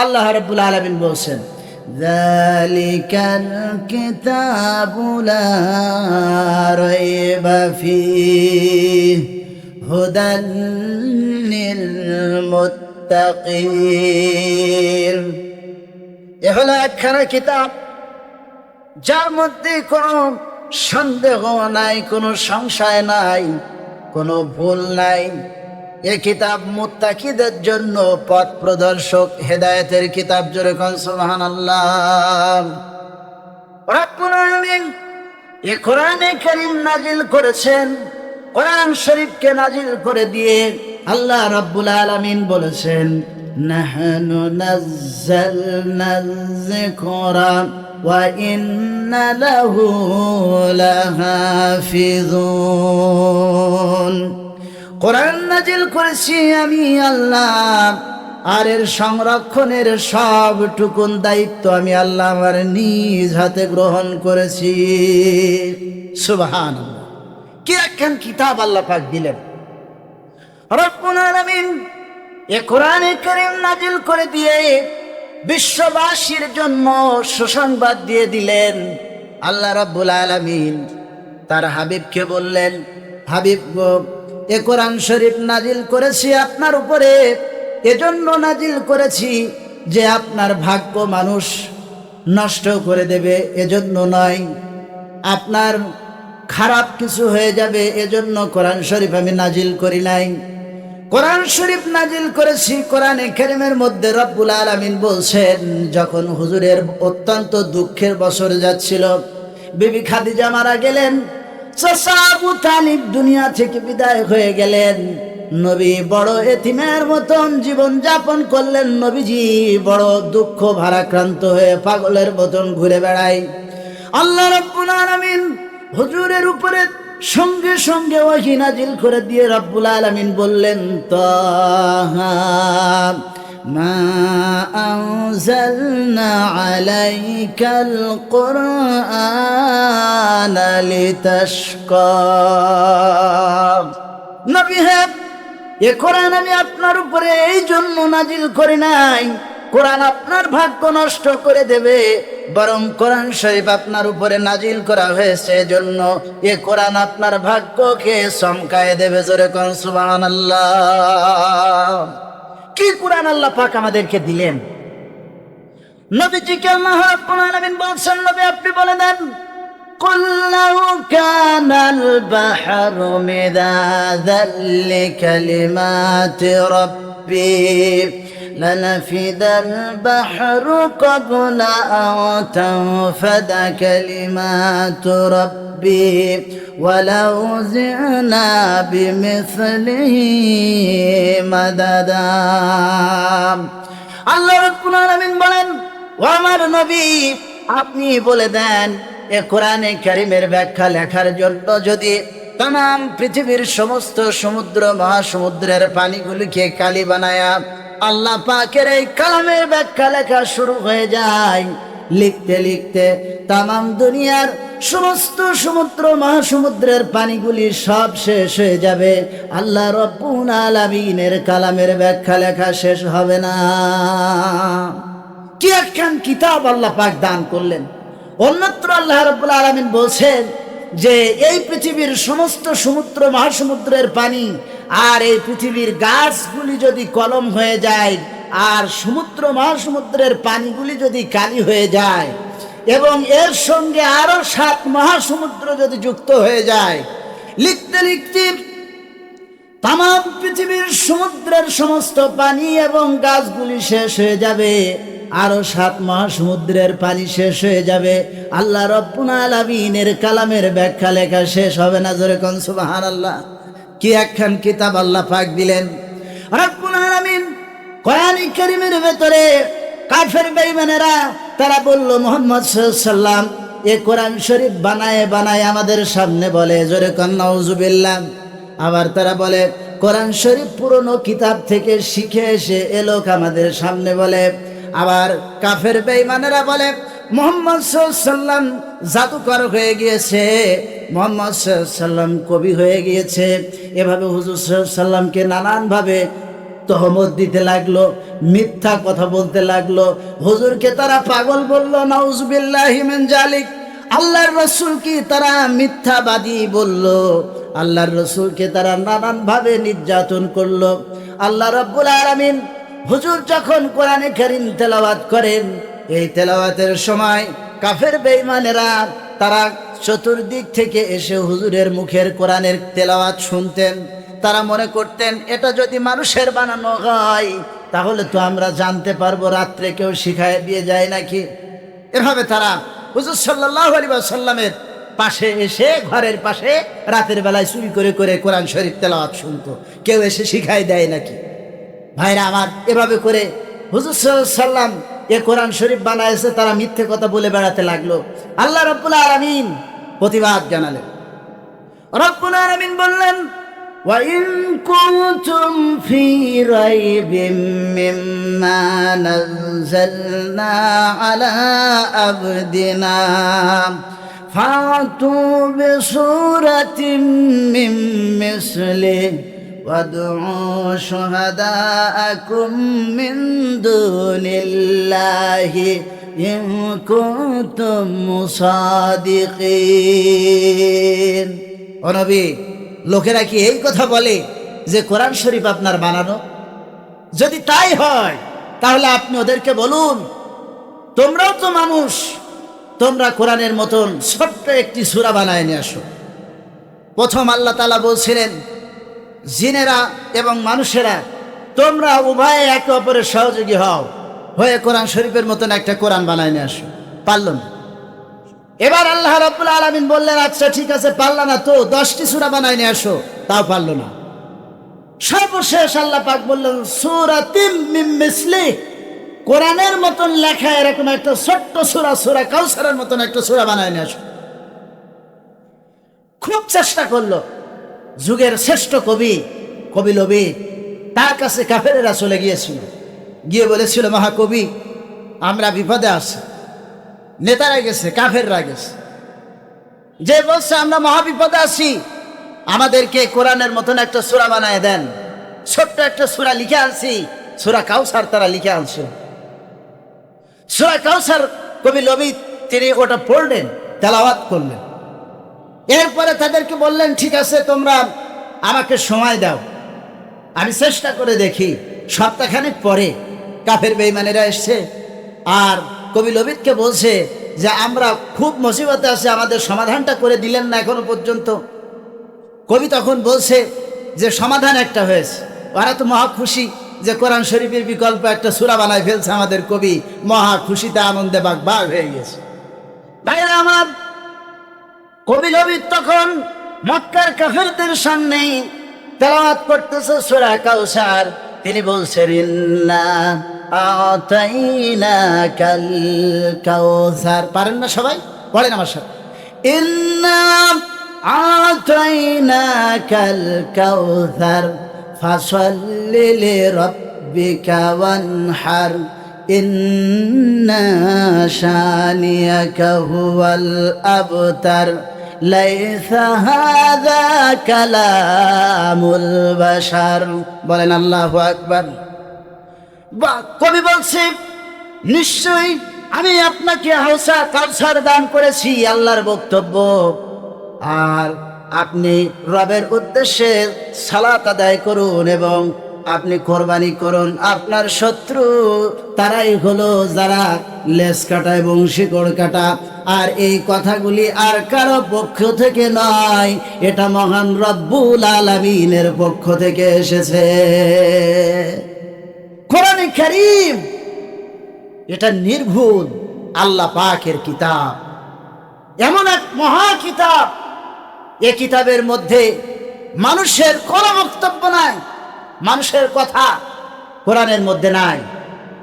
আল্লাহ রব্বুল আলমিন বলছেন ذلك الكتاب لا ريب فيه هدى للمتقين এ হলো একখানা কিতাব যার মধ্যে কোনো সন্দেহ নাই কোনো সংশয় নাই কোনো ভুল নাই এ কিতাব মুত্তাকিদের জন্য পথ প্রদর্শক, হেদায়েতের কিতাব জোরে রব্বুল আলামিন এ কোরআনে কারীম নাজিল করেছেন, কোরআন শরীফকে নাজিল করে দিয়ে আল্লাহ বলেছেন লাহাফিজুন। কোরআন নাজিল করেছি আমি আল্লাহ, আর এর সংরক্ষণের সবটুকুন দায়িত্ব আমি আল্লাহ আমার নিজ হাতে গ্রহণ করেছি। সুবহান কি একখান কিতাব আল্লাহ পাক দিলেন? রব্বুল এ কোরআনে কারীম নাজিল করে দিয়ে বিশ্ববাসীর জন্য সুসংবাদ দিয়ে দিলেন। আল্লাহ রাব্বুল আলামিন তার হাবিবকে বললেন, হাবিব গো এ কোরআন শরীফ নাজিল করেছি আপনার উপরে। এজন্য নাজিল করেছি যে আপনার ভাগ্য মানুষ নষ্ট করে দেবে, এজন্য নয়। আপনার খারাপ কিছু হয়ে যাবে, এজন্য কোরআন শরীফ আমি নাজিল করি নাই। কোরআন শরীফ নাজিল করেছি, কোরআনে কেরিমের মধ্যে রব্বুল আলামিন বলছেন, যখন হুজুরের অত্যন্ত দুঃখের বছর যাচ্ছিল, বিবি খাদিজা মারা গেলেন আবু তালিব দুনিয়া থেকে বিদায় হয়ে গেলেন। নবী বড় এতিমের মতন জীবন যাপন করলেন। নবীজি বড় দুঃখ ভারাক্রান্ত হয়ে পাগলের মতন ঘুরে বেড়ায়। আল্লাহ রব্বুল আলামিন হুজুরের উপরে সঙ্গে সঙ্গে ওয়াহি নাজিল করে দিয়ে রব্বুল আলামিন বললেন, তাহা মা আনজালনা আলাইকাল কুরআন লিতাশকা। নবী এ কোরআন আমি আপনার উপরে এই জন্য নাজিল করি নাই। কোরআন আপনার ভাগ্য নষ্ট করে দেবে, বরং কোরআন শরীফ আপনার উপরে নাজিল করা হয়েছে জন্য এ কোরআন আপনার ভাগ্যকে চমকায় দেবে জোরে কোন কি কোরআন আল্লাহ পাক আমাদেরকে দিলেন নবীজিকে আল্লাহ রাব্বুল আলামিন বলছেন নবী আপনি বলে দেন قل لو كان البحر مدادا لكلمات ربي لنفد البحر قبل أن تنفد كلمات ربي ولو زئنا بمثله مددا আল্লাহ রাব্বুল আলামিন বলেন ও আমার নবী আপনি বলে দেন এ কোরআনে কারিমের ব্যাখ্যা লেখার জন্য যদি তাম পৃথিবীর সমস্ত সমুদ্র মহাসমুদ্রের পানিগুলিকে কালি বানায়া আল্লাহ পাকের এই কালামের ব্যাখ্যা লেখা শুরু হয়ে যায়। লিখতে লিখতে তাম দুনিয়ার সমস্ত সমুদ্র, মহাসমুদ্রের পানিগুলি সব শেষ হয়ে যাবে। আল্লাহ রব্বুল আলামিনের কালামের ব্যাখ্যা লেখা শেষ হবে না। কি একখান কিতাব আল্লাহ পাক দান করলেন? অন্যত্র আল্লাহ রব্বুল আলমিন বলছেন যে, এই পৃথিবীর সমস্ত সমুদ্র, মহাসমুদ্রের পানি আর এই পৃথিবীর গাছগুলি যদি কলম হয়ে যায়, আর সমুদ্র মহাসমুদ্রের পানিগুলি যদি কালি হয়ে যায়, এবং এর সঙ্গে আরও সাত মহাসমুদ্র যদি যুক্ত হয়ে যায়, লিখতে লিখতে তাম পৃথিবীর সমুদ্রের সমস্ত পানি এবং গাছগুলি শেষ হয়ে যাবে, আরও সাত মহাসমুদ্রের পানি শেষ হয়ে যাবে। আল্লাহ রব্বুল আলামিনের কালামের ব্যাখ্যা লেখা শেষ হবে না, জোরে কোন সুবহানাল্লাহ। কি একখান কিতাব আল্লাহ পাক দিলেন? রব্বুল আলামিন কোরআন কারীমের ভেতরে কাফের বেঈমানেরা, তারা বলল, মোহাম্মদ সাল্লাম এ কোরআন শরীফ বানায় বানায় আমাদের সামনে বলে, জোরে কোন, নাউজুবিল্লাহ। আবার তারা বলে, কোরআন শরীফ পুরনো কিতাব থেকে শিখে এসে এলোক আমাদের সামনে বলে। আবার কাফের বেঈমানেরা বলে, মোহাম্মদ সাল্লাম জাদুকর হয়ে গিয়েছে মোহাম্মদ সাল্লাম কবি হয়ে গিয়েছে। এভাবে হুজুর সাল্লামকে নানানভাবে তহমত দিতে লাগল, মিথ্যা কথা বলতে লাগল। হুজুরকে তারা পাগল বলল নাউজবিল্লাহিমেন জালিক আল্লাহর রসুল কি তারা মিথ্যাবাদী বলল। আল্লাহর রসুলকে তারা নানানভাবে নির্যাতন করল। আল্লাহ রব্বুল আলামিন হুজুর যখন কোরআনে কারিম তেলাওয়াত করেন, এই তেলাওয়াতের সময় কাফের বেঈমানেরা তারা চতুর্দিক থেকে এসে হুজুরের মুখের কোরআনের তেলাওয়াত শুনতেন। তারা মনে করতেন, এটা যদি মানুষের বানানো হয়, তাহলে তো আমরা জানতে পারব রাত্রে কেউ শিখায় দিয়ে যায় নাকি? এভাবে তারা হুজুর সাল্লাহ আলী পাশে এসে, ঘরের পাশে রাতের বেলায় চুরি করে করে কোরআন শরীফ তেলাওয়াত শুনতো। কেউ এসে শিখাই দেয় নাকি? ভাইরা আমার এভাবে করে হুজুর সাল্লাম এ কোরআন শরীফ বানাইছে তারা মিথ্যে কথা বলে বেড়াতে লাগলো আল্লাহ রব্বুল আলমিন প্রতিবাদ জানালেন রব্বুল আলমিন বললেন وإن كنتم في ريب مما نزلنا على عبدنا فأتوا بسورة من مثله وادعوا شهداءكم من دون الله إن كنتم صادقين ونبي লোকেরা কি এই কথা বলে যে কোরআন শরীফ আপনার বানানো যদি তাই হয় তাহলে আপনি ওদেরকে বলুন তোমরাও তো মানুষ তোমরা কোরআনের মতন ছোট্ট একটি সুরা বানায় নিয়ে আসো প্রথম আল্লাহ তালা বলছিলেন জিনেরা এবং মানুষেরা, তোমরা উভয়ে একে অপরের সহযোগী হও। হয়ে কোরআন শরীফের মতন একটা কোরআন বানায় নিয়ে আসো। পারল না। এবার আল্লাহ রব্বুল আলমিন বললেন আচ্ছা ঠিক আছে, পারলা না তো, দশটি সুরা বানায় নিয়ে আসো। তাও পারল না। সর্বশেষ আল্লাহ পাক বললেন, সুরা মিসলি। কোরআনের মতন লেখা এরকম একটা ছোট্ট সুরা সুরা কাউসারের মতন একটা সুরা বানায় নিয়ে আসো। খুব চেষ্টা করল। যুগের শ্রেষ্ঠ কবি কবি লবি তার কাছে কাফেরেরা চলে গিয়েছিল। গিয়ে বলেছিল, মহাকবি, আমরা বিপদে আছি। নেতারা গেছে, কাফেররা গেছে। যে বলছে, আমরা মহাবিপদে আছি, আমাদেরকে কোরআনের মতন একটা সুরা বানায় দেন। ছোট্ট একটা সুরা লিখে আনছি, সুরা কাউসার তারা লিখে আনছে সুরা কাউসার কবি লবি তিনি ওটা পড়লেন, তেলাওয়াত করলেন। এরপরে তাদেরকে বললেন, ঠিক আছে, তোমরা আমাকে সময় দাও। আমি চেষ্টা করে দেখি, সপ্তাহখানেক পরে কাফের বেইমানেরা এসছে আর কবি লবিতকে বলছে যে, আমরা খুব মুসিবতে আছি, আমাদের সমাধানটা করে দিলেন না এখনও পর্যন্ত। কবি তখন বলছে যে, সমাধান একটা হয়েছে। ওরা তো মহা খুশি যে কোরআন শরীফের বিকল্প একটা সুরা বানায় ফেলছে আমাদের কবি। মহা খুশিতে আনন্দে বাগ বাঘ হয়ে গেছে। ভাইরা আমার কবি লবিত তখন মক্কার কাফেরদের সামনে তেলাওয়াত করতেছে সুরা কাউসার তিনি বলছেন, ইন্না আতাইনা কাল কাউসার পারেন না সবাই? পড়েন আমার সাথে। ইন্না আতাইনা কাল কাউসার ফাসাল্লি লিরাব্বিকা ওয়ানহার। ইন্না শানিয়াকা হুয়াল আবতার লাইসা হাযা কালামুল বাশার। বলেন আল্লাহু আকবার। বা কবি বলছে, নিশ্চয়ই আমি আপনাকে হাউসা কাউসার দান করেছি, আল্লাহর বক্তব্য। আর আপনি রবের উদ্দেশ্যে সালাত আদায় করুন এবং আপনি কোরবানি করুন। আপনার শত্রু তারাই হলো যারা লেস কাটা এবং শিকড় কাটা। আর এই কথাগুলি আর কারও পক্ষ থেকে নয়। এটা মহান রব্বুল আলমিনের পক্ষ থেকে এসেছে। কোরআনে করিম, এটা নির্ভুল আল্লাহ পাকের কিতাব। এমন এক মহা কিতাব। এ কিতাবের মধ্যে মানুষের কোনো বক্তব্য নাই। মানুষের কথা কোরআনের মধ্যে নাই।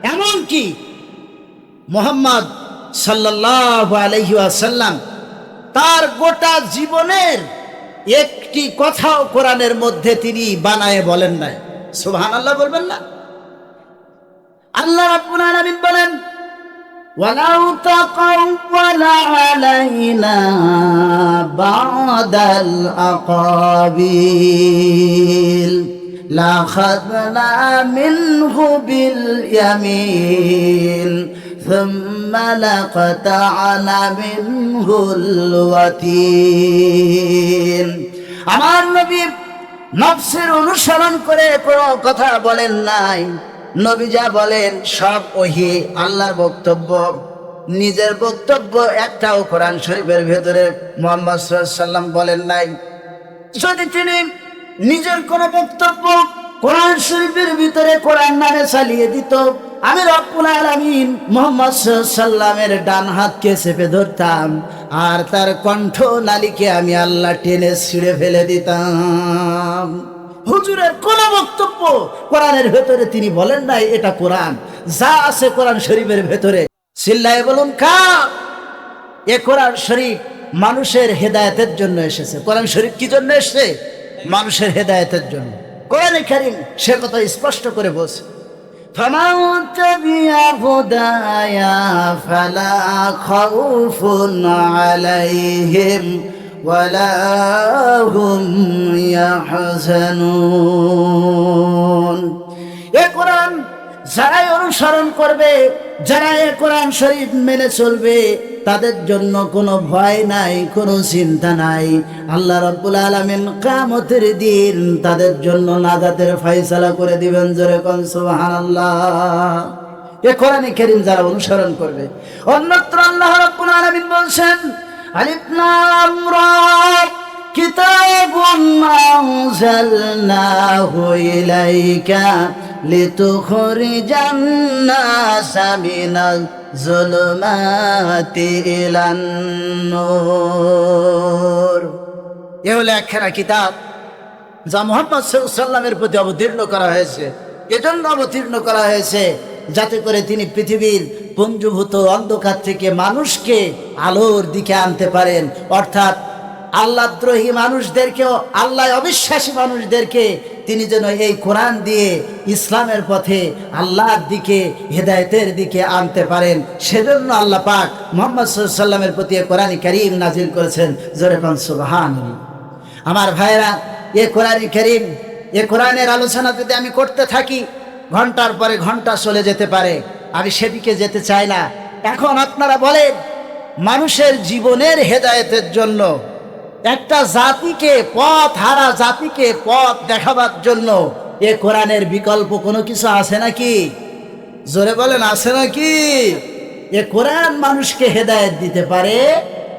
এমন কি? মোহাম্মদ সাল্লাহ আলহিহাসাল্লাম তার গোটা জীবনের একটি কথাও কোরআনের মধ্যে তিনি বানায় বলেন নাই। সুহান আল্লাহ বলবেন না। আল্লাহ রাব্বুল বলেন বাদল আকাবিল। لأخذنا منه باليمين ثم لقطعنا منه الوتين আমার নবী নফসের অনুসরণ করে কোনো কথা বলেন নাই নবী যা বলেন সব ওহি আল্লাহর বক্তব্য নিজের বক্তব্য একটাও কোরআন শরীফের ভেতরে মোহাম্মদ সাল্লাম বলেন নাই যদি তিনি নিজের কোন বক্তব্য কোরআন শরীফের ভিতরে কোরআন নামে চালিয়ে দিত। আমি রব্বুল আলামিন মোহাম্মদ সাল্লামের ডান হাতকে চেপে ধরতাম আর তার কণ্ঠ নালিকে আমি আল্লাহ টেনে ছিঁড়ে ফেলে দিতাম। হুজুরের কোন বক্তব্য কোরআনের ভেতরে তিনি বলেন নাই, এটা কোরআন। যা আছে কোরআন শরীফের ভেতরে। চিল্লায় বলুন কা এ কোরআন শরীফ মানুষের হেদায়েতের জন্য এসেছে। কোরআন শরীফ কি জন্য এসেছে? মানুষের হেদায়েতের জন্য কোরআনে কারিম সে কথা স্পষ্ট করে বলছে فمن تبع هدايا فلا خوف عليهم ولا هم يحزنون এ কোরআন যারাই অনুসরণ করবে যারা এ কোরআন শরীফ মেনে চলবে, তাদের জন্য কোনো ভয় নাই, কোনো চিন্তা নাই। আল্লাহ রব্বুল আলমিন কামতের দিন তাদের জন্য নাজাতের ফয়সালা করে দিবেন জোরে কনসুবাহান আল্লাহ এ কোরআনে কেরিম যারা অনুসরণ করবে, অন্যত্র আল্লাহ রব্বুল আলমিন বলছেন আলিফলাম কিতাবুন আনজালনাহু ইলাইকা لتخرج الناس من الظلمات إلى النور এ হলো একখানা কিতাব যা মোহাম্মদ সাল্লামের প্রতি অবতীর্ণ করা হয়েছে এজন্য অবতীর্ণ করা হয়েছে যাতে করে তিনি পৃথিবীর পঞ্জভূত অন্ধকার থেকে মানুষকে আলোর দিকে আনতে পারেন অর্থাৎ আল্লাহদ্রোহী মানুষদেরকেও, আল্লাহ অবিশ্বাসী মানুষদেরকে তিনি যেন এই কোরআন দিয়ে ইসলামের পথে আল্লাহর দিকে, হেদায়েতের দিকে আনতে পারেন। সেজন্য আল্লাহ পাক মোহাম্মদ সাল্লামের প্রতি কোরআন করিম নাজিল করেছেন। জোরে সুবাহান আমার ভাইরা এ কোরআন করিম এ কোরআনের আলোচনা যদি আমি করতে থাকি, ঘণ্টার পরে ঘণ্টা চলে যেতে পারে। আমি সেদিকে যেতে চাই না। এখন আপনারা বলেন, মানুষের জীবনের হেদায়েতের জন্য একটা জাতিকে পথ, হারা জাতিকে পথ দেখাবার জন্য এ কোরআনের বিকল্প কোনো কিছু আছে নাকি? জোরে বলেন, আছে নাকি? এ কোরআন মানুষকে হেদায়েত দিতে পারে,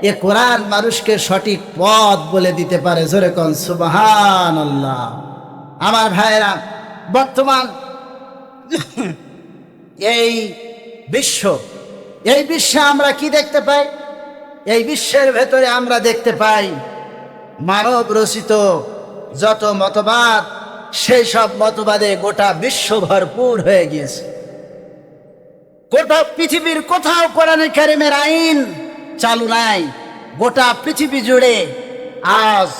এ কোরআন মানুষকে সঠিক পথ বলে দিতে পারে। জোরে কন সুবাহান আল্লাহ আমার ভাইয়েরা, বর্তমান এই বিশ্ব, এই বিশ্বে আমরা কি দেখতে পাই? এই বিশ্বের ভেতরে আমরা দেখতে পাই মানব রচিত যত মতবাদ, সেই সব মতবাদে গোটা বিশ্ব ভরপুর হয়ে গিয়েছে। গোটা পৃথিবীর কোথাও কোরআনে কারিমের আইন চালু নাই। গোটা পৃথিবী জুড়ে আজ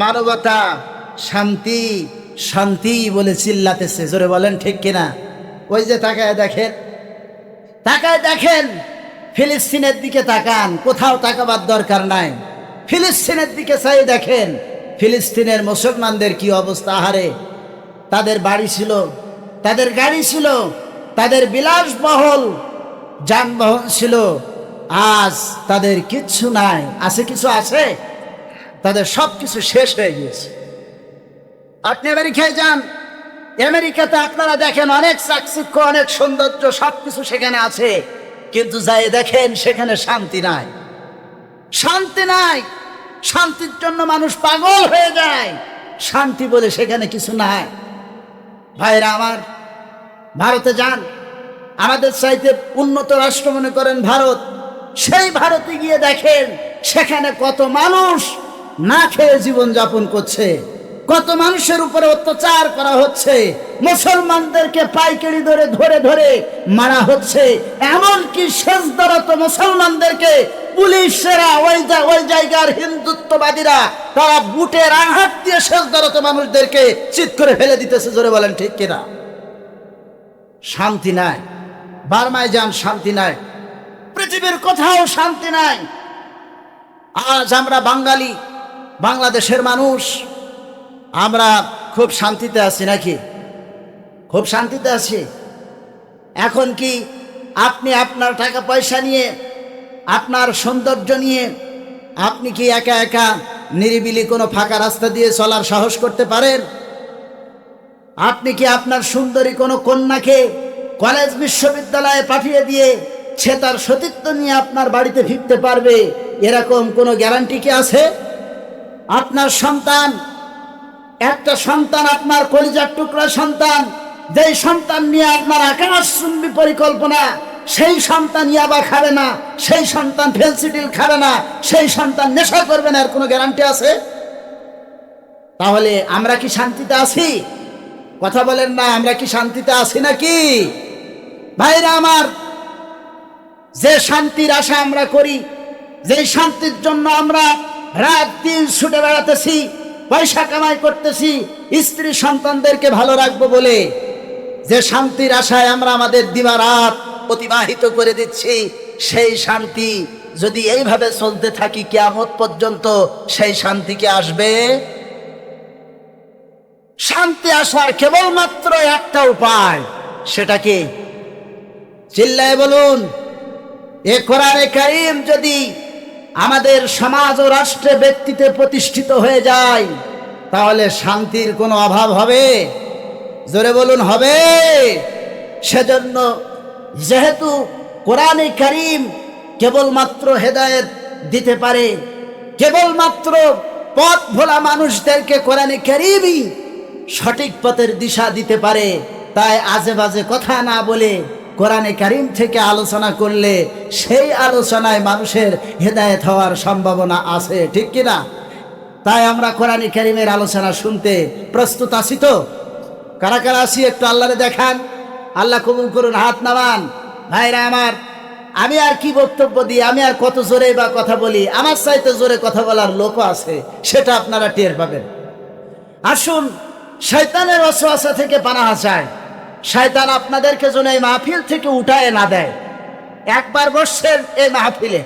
মানবতা শান্তি শান্তি বলে চিল্লাতেছে। জোরে বলেন ঠিক কিনা? ওই যে তাকায় দেখেন তাকায় দেখেন ফিলিস্তিনের দিকে তাকান, কোথাও তাকাবার দরকার নাই। ফিলিস্তিনের দিকে চাই দেখেন, ফিলিস্তিনের মুসলমানদের কি অবস্থা? হারে তাদের বাড়ি ছিল, তাদের গাড়ি ছিল, তাদের বিলাসবহল যানবাহন ছিল। আজ তাদের কিচ্ছু নাই। আছে কিছু? আছে। তাদের সব কিছু শেষ হয়ে গিয়েছে। আপনি আমেরিকায় যান, আমেরিকাতে আপনারা দেখেন অনেক চাকচিক্য, অনেক সৌন্দর্য সব কিছু সেখানে আছে। কিন্তু যাই দেখেন, সেখানে শান্তি নাই। শান্তি নাই। শান্তির জন্য মানুষ পাগল হয়ে যায়। শান্তি বলে সেখানে কিছু নাই। ভাইরা আমার, ভারতে যান। আমাদের চাইতে উন্নত রাষ্ট্র মনে করেন ভারত। সেই ভারতে গিয়ে দেখেন, সেখানে কত মানুষ না খেয়ে জীবন যাপন করছে। কত মানুষের উপরে অত্যাচার করা হচ্ছে। মুসলমানদেরকে পাইকারি ধরে ধরে ধরে মারা হচ্ছে। এমনকি শেষদরত মুসলমানদেরকে পুলিশেরা, ওই ওই জায়গার হিন্দুত্ববাদীরা, তারা বুটের আঘাত দিয়ে শেষদরত মানুষদেরকে চিৎ করে ফেলে দিতেছে, জোরে বলেন ঠিক কিনা? শান্তি নাই। বার্মায় যান, শান্তি নাই। পৃথিবীর কোথাও শান্তি নাই। আজ আমরা বাঙালি, বাংলাদেশের মানুষ আমরা খুব শান্তিতে আছি নাকি? খুব শান্তিতে আছি। এখন কি আপনি আপনার টাকা পয়সা নিয়ে, আপনার সৌন্দর্য নিয়ে, আপনি কি একা একা নিরিবিলি কোনো ফাঁকা রাস্তা দিয়ে চলার সাহস করতে পারেন? আপনি কি আপনার সুন্দরী কোনো কন্যাকে কলেজ বিশ্ববিদ্যালয়ে পাঠিয়ে দিয়ে সে তার সতীত্ব নিয়ে আপনার বাড়িতে ফিরতে পারবে? এরকম কোনো গ্যারান্টি কি আছে? আপনার সন্তান একটা সন্তান আপনার কলিজার টুকরা সন্তান, যেই সন্তান নিয়ে আপনার আকাশ চুম্বি পরিকল্পনা, সেই সন্তান ইয়াবা খাবে না, সেই সন্তান ফেন্সিডিল খাবে না, সেই সন্তান নেশা করবে না, এর কোনো গ্যারান্টি আছে? তাহলে আমরা কি শান্তিতে আছি? কথা বলেন না, আমরা কি শান্তিতে আছি নাকি? ভাইরা আমার, যে শান্তির আশা আমরা করি যে শান্তির জন্য আমরা রাত দিন ছুটে বেড়াতেছি পয়সা কামাই করতেছি, স্ত্রী সন্তানদেরকে ভালো রাখব বলে। যে শান্তির আশায় আমরা আমাদের দিবারাত অতিবাহিত করে দিচ্ছি, সেই শান্তি যদি এইভাবে চলতে থাকি কেয়ামত পর্যন্ত, সেই শান্তি কি আসবে? শান্তি আসার কেবলমাত্র একটা উপায়, সেটা কি? চিল্লায় বলুন, এ কোরআনে কারিম যদি আমাদের সমাজ ও রাষ্ট্রে ব্যক্তিতে প্রতিষ্ঠিত হয়ে যায়, তাহলে শান্তির কোনো অভাব হবে? জোরে বলুন, হবে। সেজন্য যেহেতু কোরআনে কারিম কেবলমাত্র হেদায়েত দিতে পারে, কেবলমাত্র পথ ভোলা মানুষদেরকে কোরআনে কারিমই সঠিক পথের দিশা দিতে পারে, তাই আজে বাজে কথা না বলে কোরআনে কারিম থেকে আলোচনা করলে সেই আলোচনায় মানুষের হেদায়েত হওয়ার সম্ভাবনা আছে, ঠিক কিনা? তাই আমরা কোরআনে কারিমের আলোচনা শুনতে প্রস্তুত আছি তো? কারা কারা আছি একটু আল্লাহরে দেখান। আল্লাহ কবুল করুন, হাত নামান। ভাইরা আমার, আমি আর কি বক্তব্য দিই? আমি আর কত জোরে বা কথা বলি? আমার চাইতে জোরে কথা বলার লোকও আছে, সেটা আপনারা টের পাবেন। আসুন, শয়তানের অসুয়াশা থেকে পানাহা চায় শয়তান আপনাদেরকে যেন এই মাহফিল থেকে উঠায় না দেয়। একবার বসছেন এই মাহফিলে।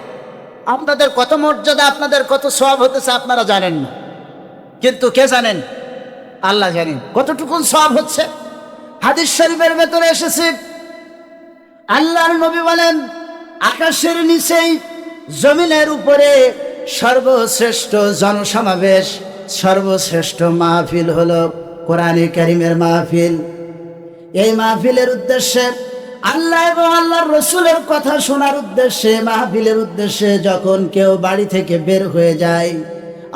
আপনাদের কত মর্যাদা, আপনাদের কত সব হতেছে আপনারা জানেন না। কিন্তু কে জানেন? আল্লাহ জানেন। কতটুকুন সব হচ্ছে? হাদিস শরীফের ভেতরে এসেছে, আল্লাহর নবী বলেন, আকাশের নিচেই জমিনের উপরে সর্বশ্রেষ্ঠ জনসমাবেশ, সর্বশ্রেষ্ঠ মাহফিল হলো কোরআনে কারিমের মাহফিল। এই মাহফিলের উদ্দেশ্যে আল্লাহ এবং আল্লাহর রসুলের কথা শোনার উদ্দেশ্যে, মাহফিলের উদ্দেশ্যে যখন কেউ বাড়ি থেকে বের হয়ে যায়,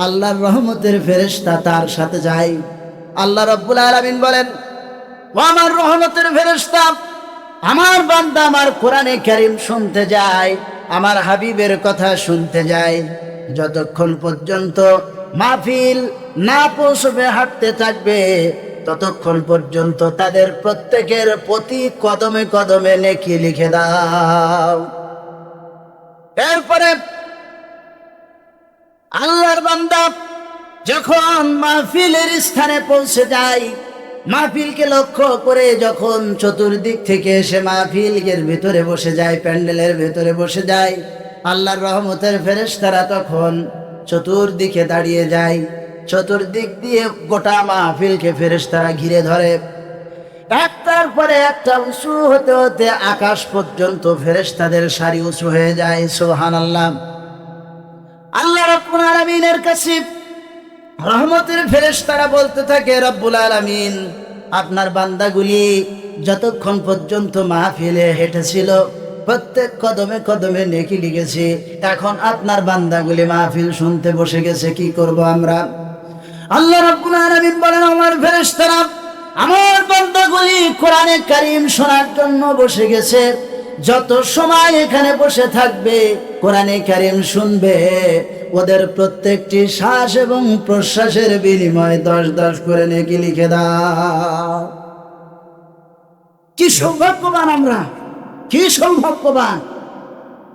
আল্লাহর রহমতের ফেরেশতা তার সাথে যায়। আল্লাহ রব্বুল আলামিন বলেন, ও আমার রহমতের ফেরেশতা, আমার বান্দা আমার কোরআনে কারিম শুনতে যায়, আমার হাবিবের কথা শুনতে যায়। যতক্ষণ পর্যন্ত মাহফিল না পৌঁছবে, হাঁটতে থাকবে ততক্ষণ পর্যন্ত তাদের প্রত্যেকের প্রতি কদমে কদমে নেকি লিখে দাও। এরপরে আল্লাহর বান্দা যখন মাহফিলের স্থানে পৌঁছে যায়, মাহফিলকে লক্ষ্য করে যখন চতুর্দিক থেকে এসে মাহফিলের ভিতরে বসে যায়, প্যান্ডেলের ভেতরে বসে যায়, আল্লাহর রহমতের ফেরেশতারা তখন চতুর্দিকে দাঁড়িয়ে যায়। চতুর্দিক দিয়ে গোটা মাহফিলকে ফেরেশতারা ঘিরে ধরে। একটার পরে একটা উঁচু হতে হতে আকাশ পর্যন্ত ফেরেশতাদের সারি উঁচু হয়ে যায় সোহান আল্লাহ আল্লাহ রব্বুল আলামিনের কাছে রহমতের ফেরেশতারা বলতে থাকে, রব্বুল আলামিন, আপনার বান্দাগুলি যতক্ষণ পর্যন্ত মাহফিলে হেঁটেছিল, প্রত্যেক কদমে কদমে নেকি লিখেছি, এখন আপনার বান্দাগুলি মাহফিল শুনতে বসে গেছে, কি করব আমরা? আল্লাহ রব্বুল আলামিন বলেন, আমার ফেরেশতারা আমার বান্দাগুলি কোরআনে কারিম শোনার জন্য বসে গেছে। যত সময় এখানে বসে থাকবে, কোরআনে কারিম শুনবে। ওদের প্রত্যেকটি শ্বাস এবং প্রশ্বাসের বিনিময়ে দশ দশ করে নেকি লিখে দাও। কি সৌভাগ্যবান আমরা! কি সৌভাগ্যবান!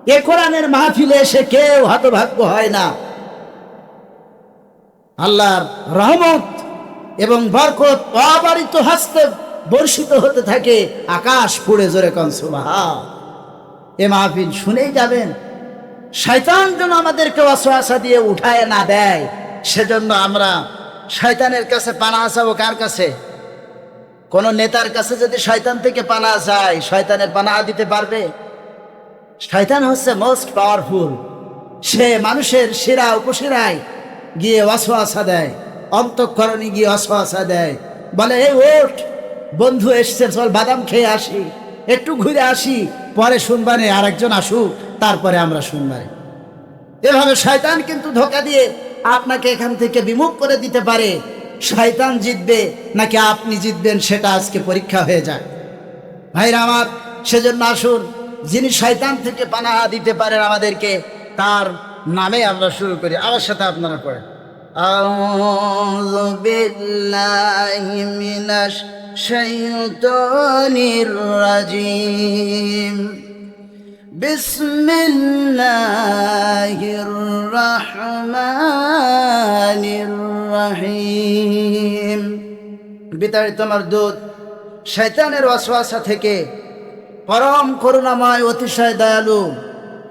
এ কোরআনের মাহফিলে এসে কেউ হতভাগ্য হয় না। আল্লাহর রহমত এবং বরকত অবারিত হস্তে বর্ষিত হতে থাকে, আকাশ পুড়ে জোরে কনসুবাহা এ মাহফিল শুনেই যাবেন। শয়তান যেন আমাদেরকে অসহাসা দিয়ে উঠায় না দেয়, সেজন্য আমরা শয়তানের কাছে পানা আসাবো কার কাছে? কোন নেতার কাছে যদি শয়তান থেকে পানা যায়, শয়তানের পানা দিতে পারবে? শয়তান হচ্ছে মোস্ট পাওয়ারফুল সে মানুষের শিরা উপশিরায় গিয়ে অসোয়াশা দেয়, অন্তঃকরণে গিয়ে অসোয়াশা দেয়। বলে, এই ওঠ, বন্ধু এসছে, চল বাদাম খেয়ে আসি। একটু ঘুরে আসি, পরে শুনবানে আরেকজন আসুক, তারপরে আমরা শুনবানে এভাবে শয়তান কিন্তু ধোকা দিয়ে আপনাকে এখান থেকে বিমুখ করে দিতে পারে। শয়তান জিতবে, নাকি আপনি জিতবেন, সেটা আজকে পরীক্ষা হয়ে যায়। ভাইরা আমার, সেজন্য আসুন, যিনি শয়তান থেকে পানা দিতে পারেন আমাদেরকে, তার নামে আমরা শুরু করি আমার সাথে আপনারা পড়েন أعوذ بالله من الشيطان الرجيم بسم الله الرحمن الرحيم বিতাড়িত মরদুদ শয়তানের ওয়াসওয়াসা থেকে পরম করুণাময় অতিশয় দয়ালু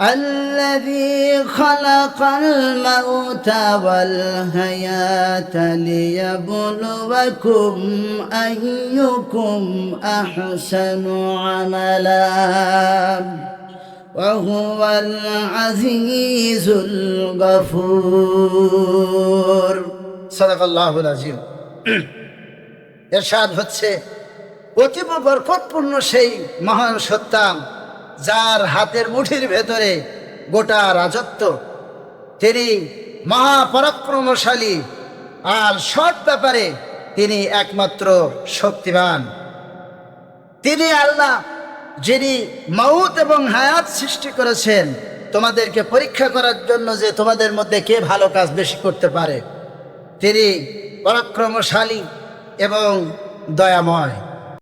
الذي خلق الموت والحياة ليبلوكم أيكم أحسن عملا وهو العزيز الغفور صدق الله العظيم এরশাদ হচ্ছে অতীব বরকতপূর্ণ সেই মহান সত্তা যার হাতের মুঠির ভেতরে গোটা রাজত্ব, তিনি মহাপরাক্রমশালী আর সৎ ব্যাপারে তিনি একমাত্র শক্তিমান। তিনি আল্লাহ, যিনি মাউত এবং হায়াত সৃষ্টি করেছেন, তোমাদেরকে পরীক্ষা করার জন্য যে তোমাদের মধ্যে কে ভালো কাজ বেশি করতে পারে। তিনি পরাক্রমশালী এবং দয়াময়।